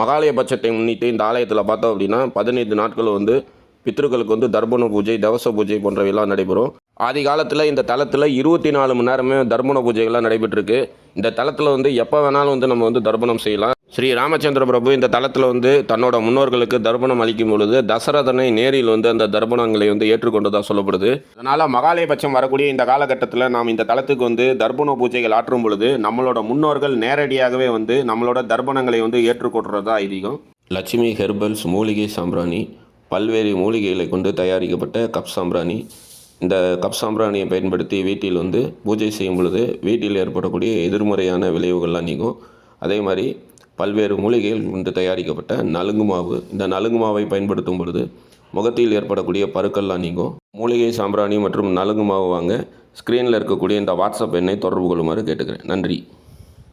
மகாலயபட்சத்தை முன்னிட்டு இந்த ஆலயத்தில் பார்த்தோம் அப்படின்னா பதினைந்து நாட்கள் வந்து பித்ருக்களுக்கு வந்து தர்ப்பண பூஜை தவச பூஜை போன்றவையெல்லாம் நடைபெறும். ஆதி காலத்தில் இந்த தலத்தில் இருபத்தி நாலு மணி நேரமே தர்ப்பண பூஜைகள்லாம் நடைபெற்றிருக்கு. இந்த தலத்தில் வந்து எப்போ வேணாலும் வந்து நம்ம வந்து தர்ப்பணம் செய்யலாம். ஸ்ரீ ராமச்சந்திர பிரபு இந்த தளத்தில் வந்து தன்னோட முன்னோர்களுக்கு தர்ப்பணம் அளிக்கும் பொழுது தசரதனை நேரில் வந்து அந்த தர்ப்பணங்களை வந்து ஏற்றுக்கொண்டதாக சொல்லப்படுது. அதனால் மகாலயபட்சம் வரக்கூடிய இந்த காலகட்டத்தில் நாம் இந்த தளத்துக்கு வந்து தர்ப்பண பூஜைகள் ஆற்றும் பொழுது நம்மளோட முன்னோர்கள் நேரடியாகவே வந்து நம்மளோட தர்ப்பணங்களை வந்து ஏற்றுக்கொள்றதா ஐதீகம். லட்சுமி ஹெர்பல்ஸ் மூலிகை சாம்பிராணி பல்வேறு மூலிகைகளை கொண்டு தயாரிக்கப்பட்ட கப் சாம்பிராணி. இந்த கப் சாம்பிராணியை பயன்படுத்தி வீட்டில் வந்து பூஜை செய்யும் பொழுது வீட்டில் ஏற்படக்கூடிய எதிர்மறையான விளைவுகள்லாம் நீங்கும். அதே மாதிரி பல்வேறு மூலிகைகள் கொண்டு தயாரிக்கப்பட்ட நலுங்கு மாவு இந்த நலுங்கு மாவை பயன்படுத்தும் பொழுது முகத்தில் ஏற்படக்கூடிய பருக்கள்லாம் நீங்கும் மூலிகை சாம்பிராணி மற்றும் நலுங்கு மாவு வாங்க ஸ்க்ரீனில் இருக்கக்கூடிய இந்த வாட்ஸ்அப் எண்ணை தொடர்பு கொள்ளுமாறு கேட்டுக்கிறேன் நன்றி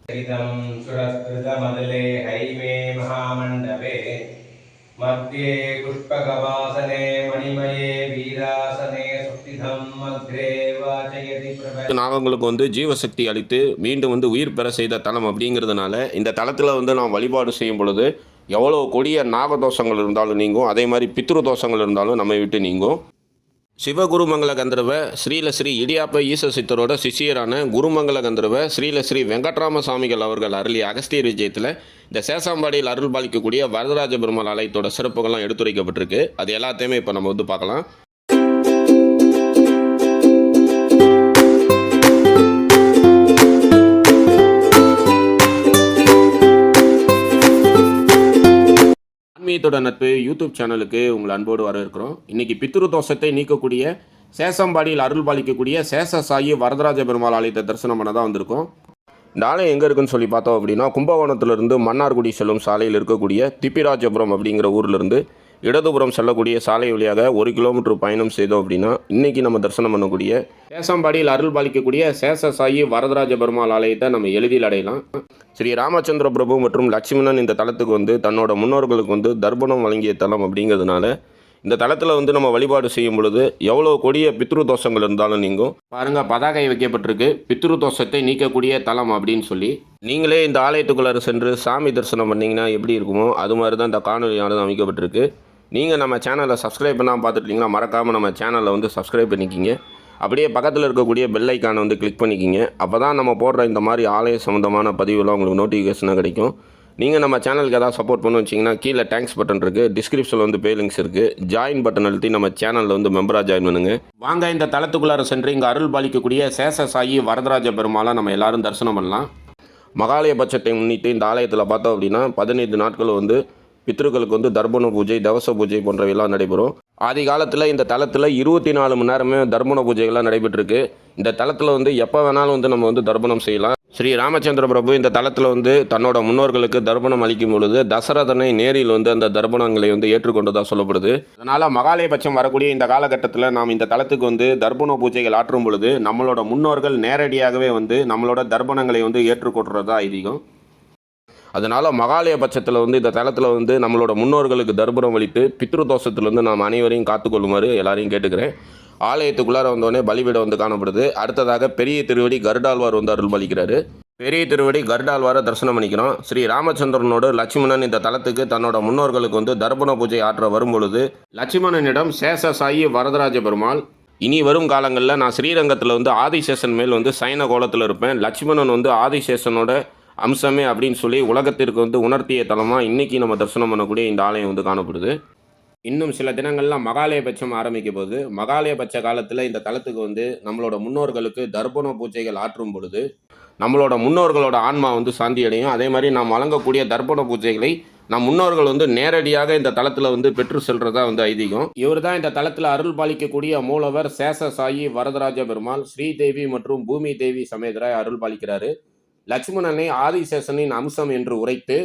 चरितं सुरस्कृतमदले हैमे महामण्डपे मध्ये पुष्पकवासने मणिमये நாகங்களுக்கு வந்து ஜீவசக்தி அளித்து மீண்டும் வந்து உயிர் பெற செய்த தலம் அப்படிங்கிறதுனால இந்த தலத்தில் வந்து நாம் வழிபாடு செய்யும் பொழுது எவ்வளோ கொடிய நாகதோஷங்கள் இருந்தாலும் நீங்கும் அதே மாதிரி பித்ரு தோஷங்கள் இருந்தாலும் நம்மை விட்டு நீங்கும். சிவகுருமங்கல கந்தர்வ ஸ்ரீலஸ்ரீ இடியாப்ப ஈச சித்தரோட சிஷியரான குருமங்கல கந்தர்வ ஸ்ரீலஸ்ரீ வெங்கட்ராம சாமிகள் அவர்கள் அருளிய அகஸ்தியர் விஜயத்தில் இந்த சேசாம்பாடியில் அருள் பாலிக்கக்கூடிய வரதராஜ பெருமாள் ஆலயத்தோட சிறப்புகள்லாம் எடுத்துரைக்கப்பட்டிருக்கு. அது எல்லாத்தையுமே இப்போ நம்ம வந்து பார்க்கலாம். ஆன்மீகத்தோட நட்பு யூடியூப் சேனலுக்கு உங்களை அன்போடு வரவேற்கிறோம். இன்னைக்கு பித்ரு தோஷத்தை நீக்கக்கூடிய சேசம்பாடியில் அருள் பாலிக்கக்கூடிய சேஷ சாயி வரதராஜ பெருமாள் ஆலயத்தை தரிசனம் பண்ண தான் வந்திருக்கோம். இந்த ஆலயம் எங்கே இருக்குன்னு சொல்லி பார்த்தோம் அப்படின்னா கும்பகோணத்திலிருந்து மன்னார்குடி செல்லும் சாலையில் இருக்கக்கூடிய திப்பிராஜபுரம் அப்படிங்கிற ஊர்லேருந்து இடதுபுறம் செல்லக்கூடிய சாலை வழியாக ஒரு கிலோமீட்டர் பயணம் செய்தோம் அப்படின்னா இன்னைக்கு நம்ம தரிசனம் பண்ணக்கூடிய சேசம்பாடியில் அருள் பாலிக்கக்கூடிய சேஷ சாயி வரதராஜ பெருமாள் ஆலயத்தை நம்ம எளிதில் அடையலாம். ஸ்ரீ ராமச்சந்திர பிரபு மற்றும் லட்சுமணன் இந்த தலத்துக்கு வந்து தன்னோட முன்னோர்களுக்கு வந்து தர்ப்பணம் வழங்கிய தலம் அப்படிங்கிறதுனால இந்த தலத்தில் வந்து நம்ம வழிபாடு செய்யும் பொழுது எவ்வளோ கொடிய பித்ரு தோஷங்கள் இருந்தாலும் நீங்கும். பாருங்க பதாகை வைக்கப்பட்டிருக்கு. பித்ரு தோஷத்தை நீக்கக்கூடிய தலம் அப்படின்னு சொல்லி. நீங்களே இந்த ஆலயத்துக்குள்ளார சென்று சாமி தரிசனம் பண்ணீங்கன்னா எப்படி இருக்குமோ அது மாதிரி தான் இந்த காணொலியானது அமைக்கப்பட்டிருக்கு. நீங்கள் நம்ம சேனலை சப்ஸ்கிரைப் பண்ணால் பார்த்துட்டீங்கன்னா மறக்காமல் நம்ம சேனலை வந்து சப்ஸ்கிரைப் பண்ணிக்கிங்க. அப்படியே பக்கத்தில் இருக்கக்கூடிய பெல் ஐக்கானை வந்து கிளிக் பண்ணிக்கிங்க. அப்போ தான் நம்ம போடுற இந்த மாதிரி ஆலய சம்மந்தமான பதிவுலாம் உங்களுக்கு நோட்டிஃபிகேஷனாக கிடைக்கும். நீங்கள் நம்ம சேனலுக்கு எதாவது சப்போர்ட் பண்ணு வச்சிங்கன்னா கீழே தேங்க்ஸ் பட்டன் இருக்குது டிஸ்கிரிப்ஷனில் வந்து பே லிங்க்ஸ் இருக்குது ஜாயின் பட்டன் அழுத்தி நம்ம சேனலில் வந்து மெம்பராக ஜாயின் பண்ணுங்க. வாங்க இந்த தளத்துக்குள்ளார சென்று இங்கே அருள் பாலிக்கக்கூடிய சேஷ சாயி வரதராஜ பெருமாளை நம்ம எல்லாரும் தரிசனம் பண்ணலாம். மகாலயபட்சத்தை முன்னிட்டு இந்த ஆலயத்தில் பார்த்தோம் அப்படின்னா பதினைந்து நாட்கள் வந்து பித்ருக்களுக்கு வந்து தர்பண பூஜை தவச பூஜை போன்றவையெல்லாம் நடைபெறும். ஆதி காலத்தில் இந்த தளத்தில் இருபத்தி நாலு மணி நேரமே தர்பண பூஜைகள்லாம் நடைபெற்றிருக்கு. இந்த தளத்தில் வந்து எப்போ வேணாலும் வந்து நம்ம வந்து தர்ப்பணம் செய்யலாம். ஸ்ரீ ராமச்சந்திர பிரபு இந்த தளத்தில் வந்து தன்னோட முன்னோர்களுக்கு தர்ப்பணம் அளிக்கும் பொழுது தசரதனை நேரில் வந்து அந்த தர்ப்பணங்களை வந்து ஏற்றுக்கொண்டதாக சொல்லப்படுது. அதனால் மகாலயபட்சம் வரக்கூடிய இந்த காலகட்டத்தில் நாம் இந்த தளத்துக்கு வந்து தர்ப்பண பூஜைகள் ஆற்றும் பொழுது நம்மளோட முன்னோர்கள் நேரடியாகவே வந்து நம்மளோட தர்ப்பணங்களை வந்து ஏற்றுக்கொள்றதா ஐதீகம். அதனால் மகாலய பட்சத்தில் வந்து இந்த தளத்தில் வந்து நம்மளோட முன்னோர்களுக்கு தர்ப்பணம் அளித்து பித்ரு தோஷத்திலிருந்து நாம் அனைவரையும் காத்துக்கொள்ளுமாறு எல்லாரையும் கேட்டுக்கிறேன். ஆலயத்துக்குள்ளார வந்தோடனே பலிபீடம் வந்து காணப்படுது. அடுத்ததாக பெரிய திருவடி கருடாழ்வார் வந்து அருள் பலிக்கிறாரு பெரிய திருவடி கருடாழ்வாரை தரிசனம் பண்ணிக்கிறோம் ஸ்ரீ ராமச்சந்திரனோடு லட்சுமணன் இந்த தலத்துக்கு தன்னோட முன்னோர்களுக்கு வந்து தர்ப்பண பூஜை ஆற்ற வரும்பொழுது லட்சுமணனிடம் சேஷ சாயி வரதராஜ பெருமாள் இனி வரும் காலங்களில் நான் ஸ்ரீரங்கத்தில் வந்து ஆதிசேஷன் மேல் வந்து சைன கோலத்தில் இருப்பேன். லட்சுமணன் வந்து ஆதிசேஷனோட அம்சமே அப்படின்னு சொல்லி உலகத்திற்கு வந்து உணர்த்திய தலமாக இன்றைக்கி நம்ம தரிசனம் பண்ணக்கூடிய இந்த ஆலயம் வந்து காணப்படுது. இன்னும் சில தினங்களில் மகாலயபட்சம் ஆரம்பிக்கும் போது மகாலயபட்ச காலத்தில் இந்த தலத்துக்கு வந்து நம்மளோட முன்னோர்களுக்கு தர்ப்பண பூஜைகள் ஆற்றும் பொழுது நம்மளோட முன்னோர்களோட ஆன்மா வந்து சாந்தி அடையும். அதே மாதிரி நாம் வழங்கக்கூடிய தர்ப்பண பூஜைகளை நம் முன்னோர்கள் வந்து நேரடியாக இந்த தளத்தில் வந்து பெற்று செல்றதா வந்து ஐதீகம். இவர் தான் இந்த தளத்தில் அருள் பாலிக்கக்கூடிய மூலவர் சேஷ சாயி வரதராஜ பெருமாள் ஸ்ரீதேவி மற்றும் பூமி தேவி சமேதராய் அருள் பாலிக்கிறாரு. லட்சுமணனை ஆதிசேஷனின் அம்சம் என்று உரைத்து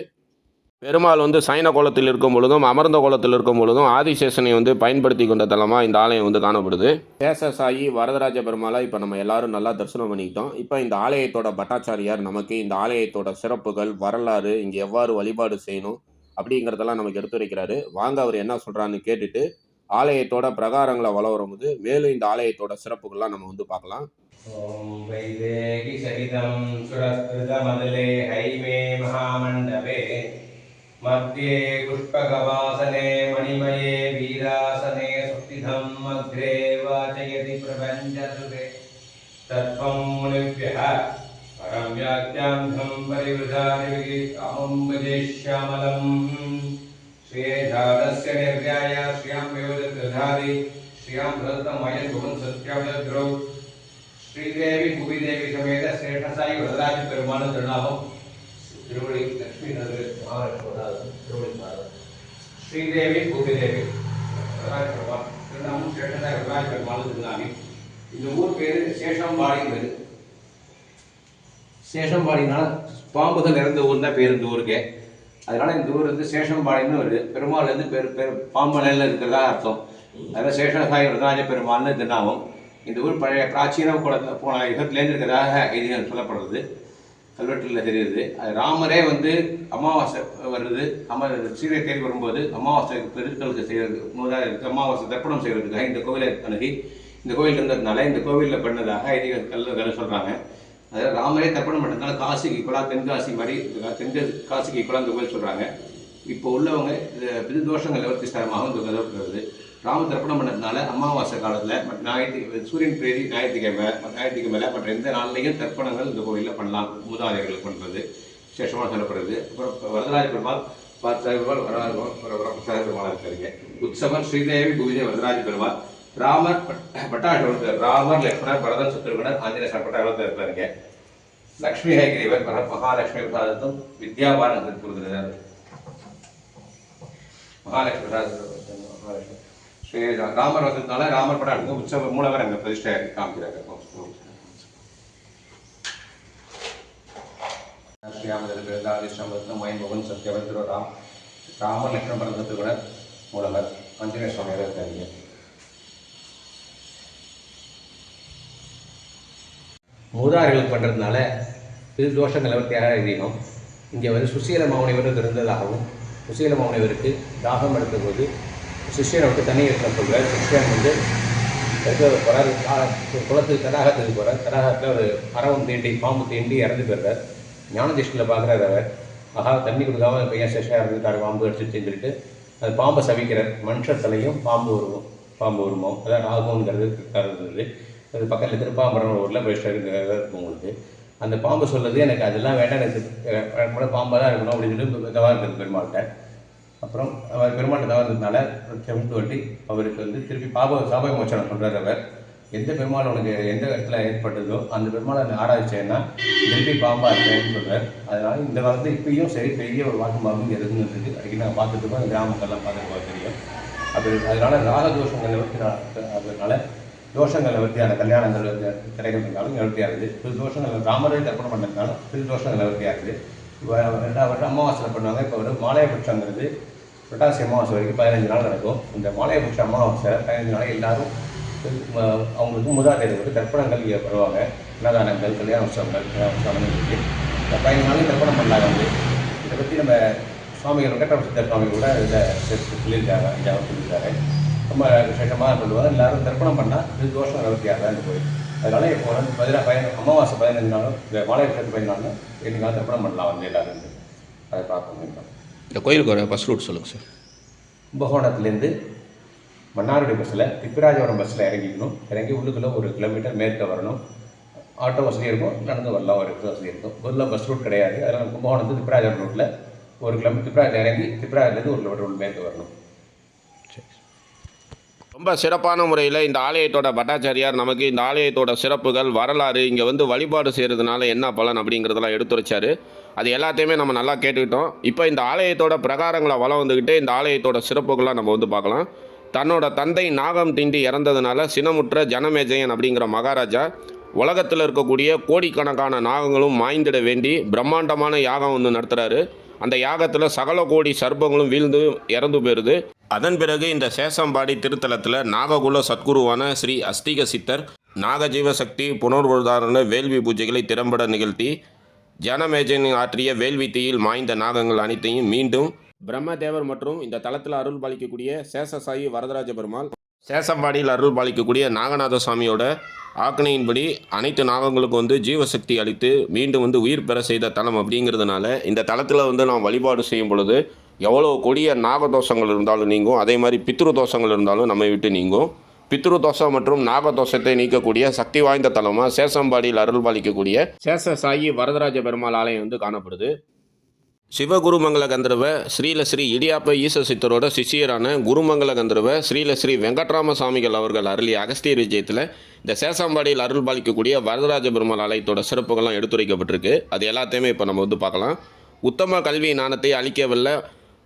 பெருமாள் வந்து சைன கோலத்தில் இருக்கும் பொழுதும் அமர்ந்த கோலத்தில் இருக்கும் பொழுதும் ஆதிசேஷனை வந்து பயன்படுத்தி கொண்ட தலமாக இந்த ஆலயம் வந்து காணப்படுது. சேஷசாயி வரதராஜ பெருமாளை இப்போ நம்ம எல்லாரும் நல்லா தரிசனம் பண்ணிக்கிட்டோம். இப்போ இந்த ஆலயத்தோட பட்டாச்சாரியார் நமக்கு இந்த ஆலயத்தோட சிறப்புகள் வரலாறு இங்கே எவ்வாறு வழிபாடு செய்யணும் அப்படிங்கிறதெல்லாம் நமக்கு எடுத்துரைக்கிறாரு. வாங்க அவர் என்ன சொல்கிறான்னு கேட்டுட்டு ஆலயத்தோட பிரகாரங்களை வளரும் போது மேலும் இந்த ஆலயத்தோட சிறப்புகள்லாம் நம்ம வந்து பார்க்கலாம். ஓம் வைதேகி சரிதம் ஹைமே மகாமண்டபே. மத்தியே புஷ்பகவாசனே மணிமயே வீராசனே சுக்திதம் அக்ரே வாச்சயதி பிரபஞ்சதுபே தத்வம் முனிபிய பரம் வியாக்கியாந்தம் பரிவிருதாரி அகம் விஜேஷ்யாமலம் श्रेधादस्य निर्व्याय श्रियां विवदधादि श्रियां धृतमयं भुवन् सत्यावद्रौ ஸ்ரீதேவி புவிதேவி சமேத சேஷசாயி வரதராஜ பெருமான திருநாமம் திருவடி லட்சுமி நகர் மகாராஷ்டிரா திருவடி பாரதம் ஸ்ரீதேவி பூமிதேவி வரதராஜ பெருமாள் திருநாமம் சேஷசாயி வரதராஜ பெருமாள் திருநாமி இந்த ஊர் பேரு சேஷம்பாடி பேரு சேஷம்பாடினா பாம்புகள் இறந்த ஊர் தான் பேர் இந்த ஊருக்கு அதனால இந்த ஊர் வந்து சேஷம்பாளையம்னு ஒரு பெருமாள் வந்து பெரு பெரு பாம்பலையில் இருக்கிறதா அர்த்தம். அதனால் சேஷசாயி வரதராஜ பெருமாள்னு திருநாமம் இந்த ஊர் பழைய பிராச்சீன கூட போன யுகத்துலேருந்து இருக்கிறதாக இது சொல்லப்படுறது. கல்வெட்டில் தெரியுது. அது ராமரே வந்து அமாவாசை வருது. அமர் சீரை தேடி வரும்போது அமாவாசை பெருக்களுக்கு செய்யறது. முதலாக அமாவாசை தர்ப்பணம் செய்வதற்காக இந்த கோவிலை அணுகி இந்த கோவில் இருந்ததுனால இந்த கோவிலில் பண்ணதாக ஐதீக கல்வெட்டு சொல்கிறாங்க அதாவது ராமரே தர்ப்பணம் பண்ணுறதுனால காசிக்கு ஈக்குவலாக தென்காசி மாதிரி தென்க காசிக்கு ஈக்குவலாக இந்த கோவில் சொல்கிறாங்க இப்போ உள்ளவங்க இது தோஷங்கள் நிவர்த்தி ஸ்தலமாக இந்த ராம தர்ப்பணம் பண்ணதுனால அமாவாசை காலத்தில் மற்ற ஞாயிற்று சூரியன் பிரேதி ஞாயிற்றுக்கிழமை ஞாயிற்றுக்கிழமை மற்ற எந்த நாள்லையும் தர்ப்பணங்கள் இந்த கோவிலில் பண்ணலாம் மூதாதையர்களுக்கு பண்ணுறது விசேஷமாக சொல்லப்படுறது. அப்புறம் வரதராஜ பெருமாள் பார்த்த பெருமாள் பிரசாத பெருமாளாக இருக்காருங்க. உற்சவம் ஸ்ரீதேவி பூஜை வரதராஜ பெருமாள். ராமர் பட்டாளத்தில் ராமர் லக்ஷ்மணர் பரதன் சத்ருகணர் ஆஞ்சநேயர் பட்டாளத்தில் இருக்காருங்க லக்ஷ்மி ஹைகிரீவர் பர- மகாலட்சுமி பிரசாதத்தும் வித்யாபாரத்தில் கொடுத்துருக்காரு மகாலட்சுமி பிரசாதம் ஸ்ரீ ராமர் வசத்தினால ராமர் படம் உற்சவ மூலவர் அங்கே பிரதிஷ்டை காமிக்கிறாங்க ஸ்ரீராமதேவதாதிஷ்டமரத்னம் மயன்பவன் சத்யவந்திர ராம் ராமர் லக்ஷ்மண பரதத்துடன் மூலவர் ஆஞ்சநேய சுவாமியாக இருக்காங்க மூதாரிகள் பண்ணுறதுனால இது தோஷங்கள் நிவர்த்தியாக எழுதினோம் இங்கே வந்து சுசீல மௌனிவர் இருந்ததாகவும் சுசீல மௌனிவருக்கு தாகம் எடுத்தபோது சிஷ்யனை விட்டு தண்ணி எடுக்க சொல்ல சிஷ்யன் வந்து எடுத்து போகிறார் குளத்துக்கு தடாகத்துக்கு போகிறார் தடாகத்தில் ஒரு மரம் தீண்டி பாம்பு தீண்டி இறந்து போயிடுறார். ஞானதிஷ்டில் பார்க்குறார் அவர். ஆகா தண்ணி கொடுக்காம பையன் சிஷ்யா இருந்துட்டார் பாம்பு அடிச்சுன்னு சொல்லிட்டு அது பாம்பை சவிக்கிறார். மனுஷர் தலையும் பாம்பு உருவம் பாம்பு உருவம் அதான் ராகுங்கிறது கருதுறது. அது பக்கத்தில் திருப்பாம்பரம் ஊரில் போயிட்டு இருக்கும் உங்களுக்கு. அந்த பாம்பு சொல்றது எனக்கு அதெல்லாம் வேண்டாம். எனக்கு கூட பாம்பாக தான் இருக்கணும் அப்படின்னு சொல்லி தவா பெருமாள்கிட்ட. அப்புறம் அவர் பெருமாள்கிட்ட தவா கும்பிட்டு அவருக்கு வந்து திருப்பி பாப சாப மோச்சனம் சொல்கிறார் அவர். எந்த பெருமாள் உனக்கு எந்த இடத்துல ஏற்பட்டதோ அந்த பெருமாளை ஆராய்ச்சேன்னா திருப்பி பாம்பா இருக்கேன்னு சொல்றார். அதனால் இந்த காலத்தில் இப்பயும் சரி பெரிய ஒரு வாக்கு மருந்து இருந்துருக்கு அடிக்கடி நான் பார்த்துட்டு இருக்கோம். இந்த கிராமங்கள்லாம் பார்த்துட்டு தெரியும். அப்படி அதனால ராகதோஷங்கள் அதனால தோஷங்கள் நிவர்த்தியான கல்யாணங்கள் வந்து கிடைக்கிறதுனாலும் நிவர்த்தியாகுது புது தோஷங்கள் ராமரை தர்ப்பணம் பண்ணதுனாலும் புது தோஷங்கள் நிவர்த்தியாகுது இப்போ ரெண்டாவது வருஷம் அமாவாசையில் பண்ணுவாங்க. இப்போ வந்து மாலையபட்சங்கிறது புரட்டாசி அமாவாசை வரைக்கும் பதினஞ்சு நாள் நடக்கும். இந்த மாலையபட்ச அமாவாசை பதினஞ்சு நாள் எல்லாரும் ம- அவங்களுக்கு மூதாதையர்களுக்கு தர்ப்பணங்கள் இங்கே வருவாங்க. அன்னதானங்கள் கல்யாண உற்சவங்கள் கல்யாண உற்சவங்கள் இருக்குது இந்த பதினஞ்சு நாளைக்கு தர்ப்பணம் பண்ணாங்க வந்து. இதை பற்றி நம்ம சுவாமிகள் வெங்கடரம சுவாமி கூட இதில் சொல்லியிருக்காங்க அஞ்சாவது சொல்லியிருக்காரு. ரொம்ப விசேஷமாக சொல்லுவாங்க எல்லாரும் தர்ப்பணம் பண்ணால் இது தோஷம் தான் இந்த கோயில் அதனால இப்போ வந்து பதினாறு பதின அமாவாசை பதினஞ்சு நாளும் இந்த மாலை விஷயத்து பதினஞ்சு நாளும் என்னைக்காவது தர்ப்பணம் பண்ணலாம் வந்து எல்லாரும். அதை பார்க்க முடியும் இந்த கோயிலுக்கு வர பஸ் ரூட் சொல்லுங்கள் சார் கும்பகோணத்துலேருந்து மன்னார்குடி பஸ்ஸில் திப்பிராஜபுரம் பஸ்ஸில் இறங்கிக்கணும். இறங்கி உள்ளுக்குள்ளே ஒரு கிலோமீட்டர் மேற்க வரணும். ஆட்டோ வசதி இருக்கும். நடந்து வரலாம். ஒரு வசதி இருக்கும். முதல்ல பஸ் ரூட் கிடையாது. அதனால் கும்பகோணத்து திப்பிராஜபுரம் ரூட்டில் ஒரு கிலோமீட்டர் திப்பிராஜ் இறங்கி திப்பிராஜ்லேருந்து ஒரு கிலோமீட்டர் மேற்க வரணும். ரொம்ப சிறப்பான முறையில் இந்த ஆலயத்தோட பட்டாச்சாரியார் நமக்கு இந்த ஆலயத்தோட சிறப்புகள் வரலாறு இங்கே வந்து வழிபாடு செய்கிறதுனால என்ன பலன் அப்படிங்கிறதெல்லாம் எடுத்துரைச்சாரு. அது எல்லாத்தையுமே நம்ம நல்லா கேட்டுக்கிட்டோம். இப்போ இந்த ஆலயத்தோட பிரகாரங்களை வளம் வந்துக்கிட்டு இந்த ஆலயத்தோட சிறப்புகள்லாம் நம்ம வந்து பார்க்கலாம். தன்னோட தந்தை நாகம் திண்டி இறந்ததுனால சினமுற்ற ஜனமேஜயன் அப்படிங்கிற மகாராஜா உலகத்தில் இருக்கக்கூடிய கோடிக்கணக்கான நாகங்களும் மாய்ந்திட வேண்டி பிரம்மாண்டமான யாகம் ஒன்று நடத்துகிறாரு அந்த யாகத்தில் சகல கோடி சர்ப்பங்களும் வீழ்ந்து இறந்து போயிருது. அதன் பிறகு இந்த சேஷம்பாடி திருத்தலத்தில் நாககுல சத்குருவான ஸ்ரீ அஸ்திக சித்தர் நாகஜீவசக்தி புனர்வுதாரண வேள்வி பூஜைகளை திறம்பட நிகழ்த்தி ஜனமேஜன் ஆற்றிய வேள்வி தீயில் மாய்ந்த நாகங்கள் அனைத்தையும் மீண்டும் பிரம்மதேவர் மற்றும் இந்த தளத்தில் அருள் பாலிக்கக்கூடிய சேஷசாயி வரதராஜ பெருமாள் சேஷம்பாடியில் அருள் பாலிக்கக்கூடிய நாகநாத சுவாமியோட ஆக்கணையின்படி அனைத்து நாகங்களுக்கும் வந்து ஜீவசக்தி அளித்து மீண்டும் வந்து உயிர் பெற செய்த தலம் அப்படிங்கிறதுனால இந்த தலத்தில் வந்து நாம் வழிபாடு செய்யும் பொழுது எவ்வளோ கொடிய நாகதோஷங்கள் இருந்தாலும் நீங்கும். அதே மாதிரி பித்ரு தோஷங்கள் இருந்தாலும் நம்மை விட்டு நீங்கும். பித்ரு தோஷம் மற்றும் நாகதோஷத்தை நீக்கக்கூடிய சக்தி வாய்ந்த தலமாக சேசம்பாடியில் அருள் பாலிக்கக்கூடிய சேஷ சாயி வரதராஜ பெருமாள் ஆலயம் வந்து காணப்படுது. சிவகுருமங்கல கந்தர்வ ஸ்ரீலஸ்ரீ இடியாப்ப ஈச சித்தரோட சிஷியரான குருமங்கல கந்தர்வ ஸ்ரீலஸ்ரீ வெங்கட்ராம சுவாமிகள் அவர்கள் அருளிய அகஸ்தியர் விஜயத்தில் இந்த சேசாம்பாடியில் அருள் பாலிக்கக்கூடிய வரதராஜ பெருமாள் ஆலயத்தோட சிறப்புகள்லாம் எடுத்துரைக்கப்பட்டிருக்கு. அது எல்லாத்தையுமே இப்போ நம்ம வந்து பார்க்கலாம். உத்தம கல்வி ஞானத்தை அளிக்கவல்ல.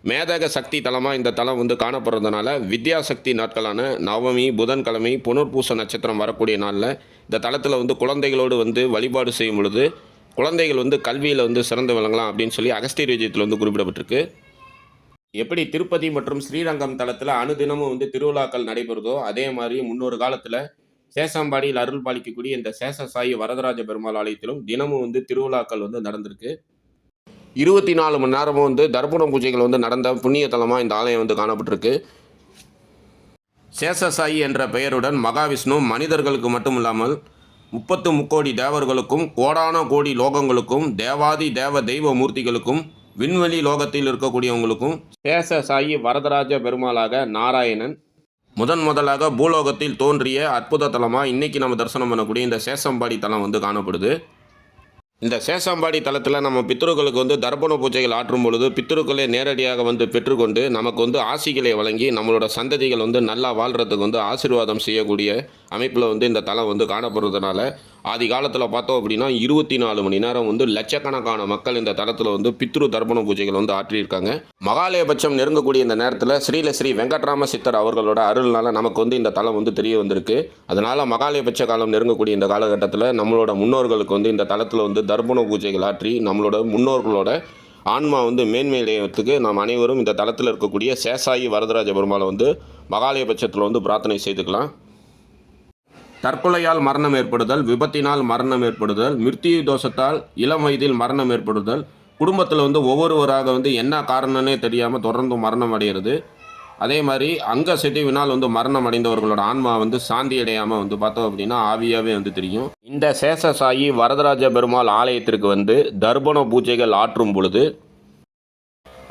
மேதக சக்தி தலமாக இந்த தலம் வந்து காணப்படுறதுனால வித்யாசக்தி நாட்களான நவமி புதன்கிழமை புனர்பூச நட்சத்திரம் வரக்கூடிய நாளில் இந்த தளத்தில் வந்து குழந்தைகளோடு வந்து வழிபாடு செய்யும் பொழுது குழந்தைகள் வந்து கல்வியில் வந்து சிறந்து விளங்கலாம் அப்படின்னு சொல்லி அகஸ்தியர் விஜயத்தில் வந்து குறிப்பிடப்பட்டிருக்கு. எப்படி திருப்பதி மற்றும் ஸ்ரீரங்கம் தளத்தில் அனுதினமும் வந்து திருவிழாக்கள் நடைபெறுதோ அதே மாதிரி முன்னொரு காலத்தில் சேஷம்பாடியில் அருள் பாலிக்கக்கூடிய இந்த சேஷசாயி வரதராஜ பெருமாள் ஆலயத்திலும் தினமும் வந்து திருவிழாக்கள் வந்து நடந்திருக்கு. இருபத்தி நாலு மணி நேரமும் வந்து தர்ப்பண பூஜைகள் வந்து நடந்த புண்ணிய தலமாக இந்த ஆலயம் வந்து காணப்பட்டிருக்கு. சேஷசாயி என்ற பெயருடன் மகாவிஷ்ணு மனிதர்களுக்கு மட்டும் இல்லாமல் முப்பத்து முக்கோடி தேவர்களுக்கும் கோடான கோடி லோகங்களுக்கும் தேவாதி தேவ தெய்வ மூர்த்திகளுக்கும் விண்வெளி லோகத்தில் இருக்கக்கூடியவங்களுக்கும் சேஷசாயி வரதராஜ பெருமாளாக நாராயணன் முதன் முதலாக பூலோகத்தில் தோன்றிய அற்புத தலமாக இன்றைக்கி நம்ம தரிசனம் பண்ணக்கூடிய இந்த சேஷம்பாடி தலம் வந்து காணப்படுது. இந்த சேஷம்பாடி தலத்தில் நம்ம பித்ருக்களுக்கு வந்து தர்ப்பண பூஜைகள் ஆற்றும் பொழுது பித்ருக்களே நேரடியாக வந்து பெற்றுக்கொண்டு நமக்கு வந்து ஆசிகளை வழங்கி நம்மளோட சந்ததிகள் வந்து நல்லா வாழ்கிறதுக்கு வந்து ஆசீர்வாதம் செய்யக்கூடிய அமைப்பில் வந்து இந்த தலம் வந்து காணப்படுறதுனால ஆதி காலத்தில் பார்த்தோம் அப்படின்னா இருபத்தி நாலு மணி நேரம் வந்து லட்சக்கணக்கான மக்கள் இந்த தளத்தில் வந்து பித்ரு தர்ப்பண பூஜைகள் வந்து ஆற்றியிருக்காங்க. மகாலயபட்சம் நெருங்கக்கூடிய இந்த நேரத்தில் ஸ்ரீல ஸ்ரீ வெங்கட்ராம சித்தர் அவர்களோட அருள்னால நமக்கு வந்து இந்த தளம் வந்து தெரிய வந்திருக்கு. அதனால் மகாலயபட்ச காலம் நெருங்கக்கூடிய இந்த காலகட்டத்தில் நம்மளோட முன்னோர்களுக்கு வந்து இந்த தளத்தில் வந்து தர்ப்பண பூஜைகள் ஆற்றி நம்மளோட முன்னோர்களோட ஆன்மா வந்து மேன்மையடையத்துக்கு நாம் அனைவரும் இந்த தளத்தில் இருக்கக்கூடிய சேசாயி வரதராஜ பெருமாளை வந்து மகாலயபட்சத்தில் வந்து பிரார்த்தனை செய்துக்கலாம். தற்கொலையால் மரணம் ஏற்படுதல் விபத்தினால் மரணம் ஏற்படுதல் மிருத்யு தோஷத்தால் இளம் வயதில் மரணம் ஏற்படுதல் குடும்பத்தில் வந்து ஒவ்வொருவராக வந்து என்ன காரணம்னே தெரியாமல் தொடர்ந்து மரணம் அடைகிறது அதே மாதிரி அங்க செட்டிவினால் வந்து மரணம் அடைந்தவர்களோட ஆன்மா வந்து சாந்தி அடையாமல் வந்து பார்த்தோம் அப்படின்னா ஆவியாகவே வந்து தெரியும். இந்த சேஷசாயி வரதராஜ பெருமாள் ஆலயத்திற்கு வந்து தர்ப்பண பூஜைகள் ஆற்றும் பொழுது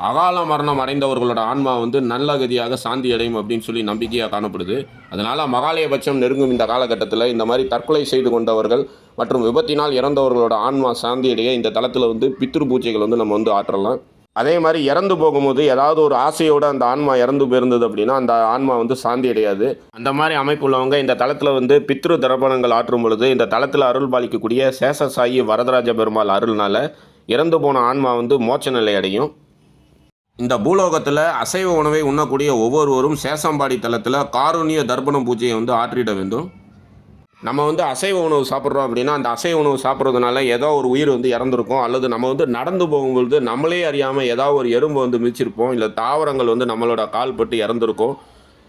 அகால மரணம் அடைந்தவர்களோட ஆன்மா வந்து நல்ல கதியாக சாந்தி அடையும் அப்படின்னு சொல்லி நம்பிக்கையாக காணப்படுது. அதனால் மகாலயபட்சம் நெருங்கும் இந்த காலகட்டத்தில் இந்த மாதிரி தற்கொலை செய்து கொண்டவர்கள் மற்றும் விபத்தினால் இறந்தவர்களோட ஆன்மா சாந்தி அடைய இந்த தளத்தில் வந்து பித்ரு பூஜைகள் வந்து நம்ம வந்து ஆற்றலாம். அதே மாதிரி இறந்து போகும்போது ஏதாவது ஒரு ஆசையோடு அந்த ஆன்மா இறந்து போயிருந்தது அப்படின்னா அந்த ஆன்மா வந்து சாந்தி அடையாது. அந்த மாதிரி அமைப்பு உள்ளவங்க இந்த தளத்தில் வந்து பித்ரு தர்ப்பணங்கள் ஆற்றும் பொழுது இந்த தளத்தில் அருள் பாலிக்கக்கூடிய சேஷசாயி வரதராஜ பெருமாள் அருள்னால இறந்து போன ஆன்மா வந்து மோட்ச நிலை அடையும். இந்த பூலோகத்தில் அசைவ உணவை உண்ணக்கூடிய ஒவ்வொருவரும் சேஷம்பாடி தலத்தில் காரூணிய தர்ப்பணம் பூஜையை வந்து ஆற்றிட வேண்டும். நம்ம வந்து அசைவ உணவு சாப்பிட்றோம் அப்படின்னா அந்த அசைவ உணவு சாப்பிட்றதுனால ஏதோ ஒரு உயிர் வந்து இறந்துருக்கும். அல்லது நம்ம வந்து நடந்து போகும்பொழுது நம்மளே அறியாமல் ஏதாவது ஒரு எறும்பு வந்து மிதிச்சிருப்போம். இல்லை தாவரங்கள் வந்து நம்மளோட கால் பட்டு இறந்துருக்கும்.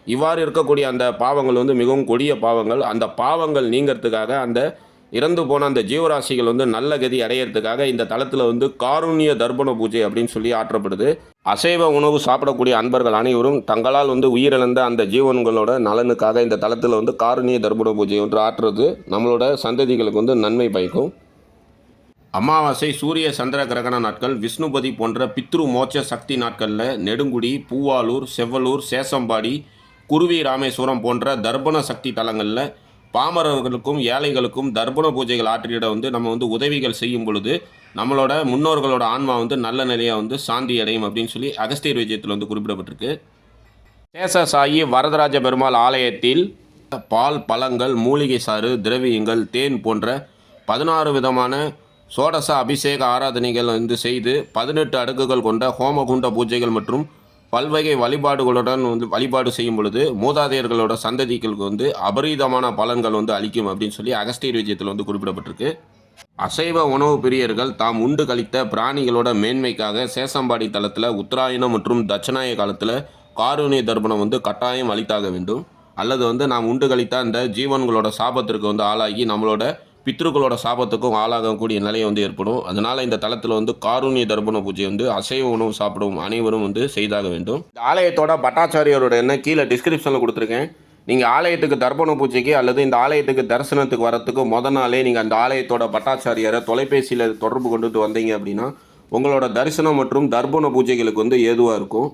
இவ்வாறு இருக்கக்கூடிய அந்த பாவங்கள் வந்து மிகவும் கொடிய பாவங்கள். அந்த பாவங்கள் நீங்கிறதுக்காக அந்த இறந்து போன அந்த ஜீவராசிகள் வந்து நல்ல கதி அடையிறதுக்காக இந்த தளத்தில் வந்து காருண்ய தர்ப்பண பூஜை அப்படின்னு சொல்லி ஆற்றப்படுது. அசைவ உணவு சாப்பிடக்கூடிய அன்பர்கள் அனைவரும் தங்களால் வந்து உயிரிழந்த அந்த ஜீவன்களோட நலனுக்காக இந்த தளத்தில் வந்து காருண்ய தர்ப்பண பூஜை ஒன்று ஆற்றுறது. நம்மளோட சந்ததிகளுக்கு வந்து நன்மை பயக்கும். அமாவாசை சூரிய சந்திர கிரகண நாட்கள் விஷ்ணுபதி போன்ற பித்ரு மோட்ச சக்தி நாட்களில் நெடுங்குடி பூவாலூர் செவ்வலூர் சேசம்பாடி குருவி ராமேஸ்வரம் போன்ற தர்ப்பண சக்தி தலங்களில் பாமரர்களுக்கும் ஏழைகளுக்கும் தர்ப்பண பூஜைகள் ஆற்றிட வந்து நம்ம வந்து உதவிகள் செய்யும் பொழுது நம்மளோட முன்னோர்களோட ஆன்மா வந்து நல்ல நிலையாக வந்து சாந்தி அடையும் அப்படின்னு சொல்லி அகஸ்தியர் விஜயத்தில் வந்து குறிப்பிடப்பட்டிருக்கு. சேஷசாயி வரதராஜ பெருமாள் ஆலயத்தில் பால் பழங்கள் மூலிகை சாறு திரவியங்கள் தேன் போன்ற பதினாறு விதமான சோடச அபிஷேக ஆராதனைகள் வந்து செய்து பதினெட்டு அடுக்குகள் கொண்ட ஹோமகுண்ட பூஜைகள் மற்றும் பல்வகை வழிபாடுகளுடன் வந்து வழிபாடு செய்யும் பொழுது மூதாதையர்களோட சந்ததிகளுக்கு வந்து அபரீதமான பலன்கள் வந்து அளிக்கும் அப்படின்னு சொல்லி அகஸ்தியர் விஜயத்தில் வந்து குறிப்பிடப்பட்டிருக்கு. அசைவ உணவு பிரியர்கள் தாம் உண்டு கழித்த பிராணிகளோட மேன்மைக்காக சேசம்பாடி தளத்தில் உத்தராயணம் மற்றும் தட்சணாய காலத்தில் காரூணிய தர்ப்பணம் வந்து கட்டாயம் அளித்தாக வேண்டும். அல்லது வந்து நாம் உண்டு கழித்த அந்த ஜீவன்களோட சாபத்திற்கு வந்து ஆளாகி நம்மளோட பித்ருக்களோட சாபத்துக்கும் ஆளாகக்கூடிய நிலையை வந்து ஏற்படும். அதனால் இந்த தளத்தில் வந்து காரூணிய தர்ப்பண பூஜை வந்து அசைவ உணவு சாப்பிடும் அனைவரும் வந்து செய்தாக வேண்டும். இந்த ஆலயத்தோட பட்டாச்சாரியோட என்ன கீழே டிஸ்கிரிப்ஷனில் கொடுத்துருக்கேன். நீங்கள் ஆலயத்துக்கு தர்ப்பண பூஜைக்கு அல்லது இந்த ஆலயத்துக்கு தரிசனத்துக்கு வரத்துக்கு முத நாளே நீங்கள் அந்த ஆலயத்தோட பட்டாச்சாரியரை தொலைபேசியில் தொடர்பு கொண்டுட்டு வந்தீங்க அப்படின்னா உங்களோட தரிசனம் மற்றும் தர்ப்பண பூஜைகளுக்கு வந்து ஏதுவாக இருக்கும்?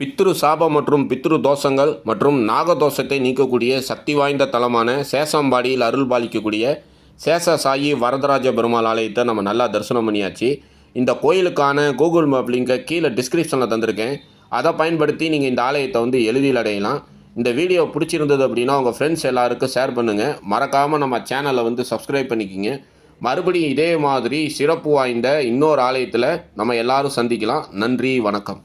பித்ரு சாபம் மற்றும் பித்ரு தோஷங்கள் மற்றும் நாகதோஷத்தை நீக்கக்கூடிய சக்தி வாய்ந்த தலமான சேஷம்பாடியில் அருள் பாலிக்கக்கூடிய சேஷ சாயி வரதராஜ பெருமாள் ஆலயத்தை நம்ம நல்லா தரிசனம் பண்ணியாச்சு. இந்த கோயிலுக்கான கூகுள் மேப் லிங்கை கீழே டிஸ்கிரிப்ஷனில் தந்திருக்கேன். அதை பயன்படுத்தி நீங்கள் இந்த ஆலயத்தை வந்து எளிதில் அடையலாம். இந்த வீடியோ பிடிச்சிருந்தது அப்படின்னா உங்கள் ஃப்ரெண்ட்ஸ் எல்லாருக்கும் ஷேர் பண்ணுங்கள் மறக்காமல் நம்ம சேனலை வந்து சப்ஸ்கிரைப் பண்ணிக்கிங்க. மறுபடியும் இதே மாதிரி சிறப்பு வாய்ந்த இன்னொரு ஆலயத்தில் நம்ம எல்லாரும் சந்திக்கலாம். நன்றி வணக்கம்.